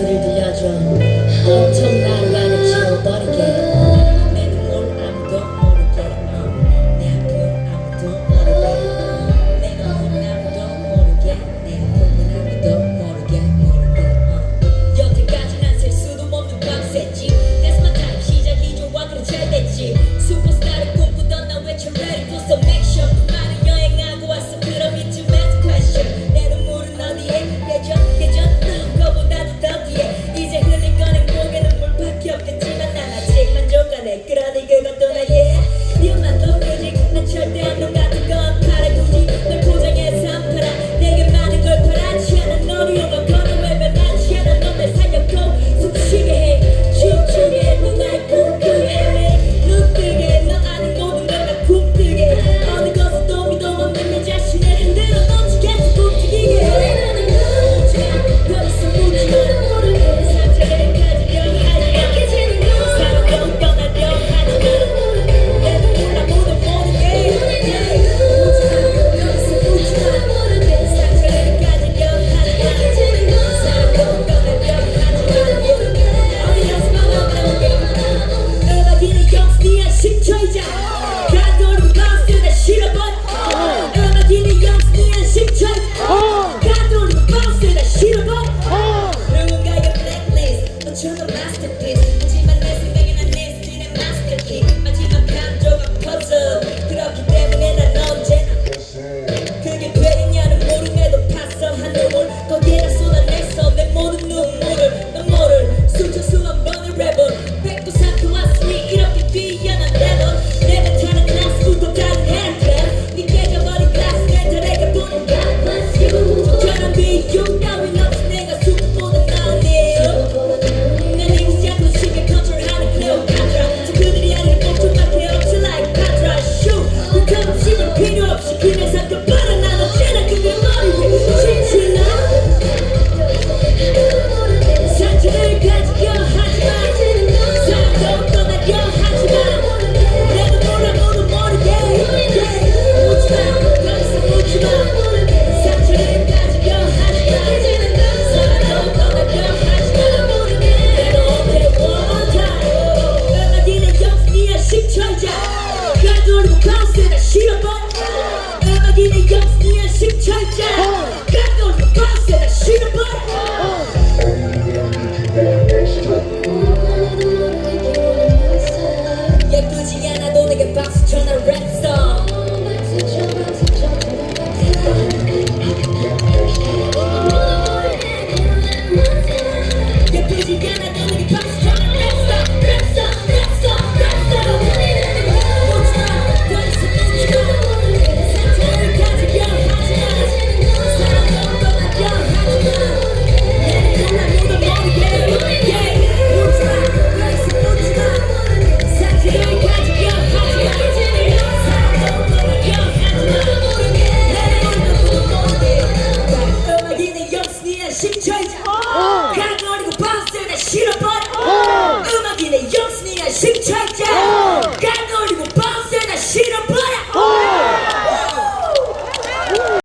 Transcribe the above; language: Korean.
gostaria 없이 그냥 삭도 빨아나 언제나 그대 머리 위로 지치나 사투를 가지려 하지마 삭도 떠나려 하지마 내가 뭐라고도 모르게 오지마 더 이상 오지마 사투를 가지려 하지마 삭도 떠나려 하지마 내가 only one time 얼마 뒤는 영순이야 식철자 가두는 컨셉 싫어봐 이는 영이야 식철자. 가도 누가세 쉬는 법. 어. 예쁘지 않아도 내게 박수 쳐. Check it!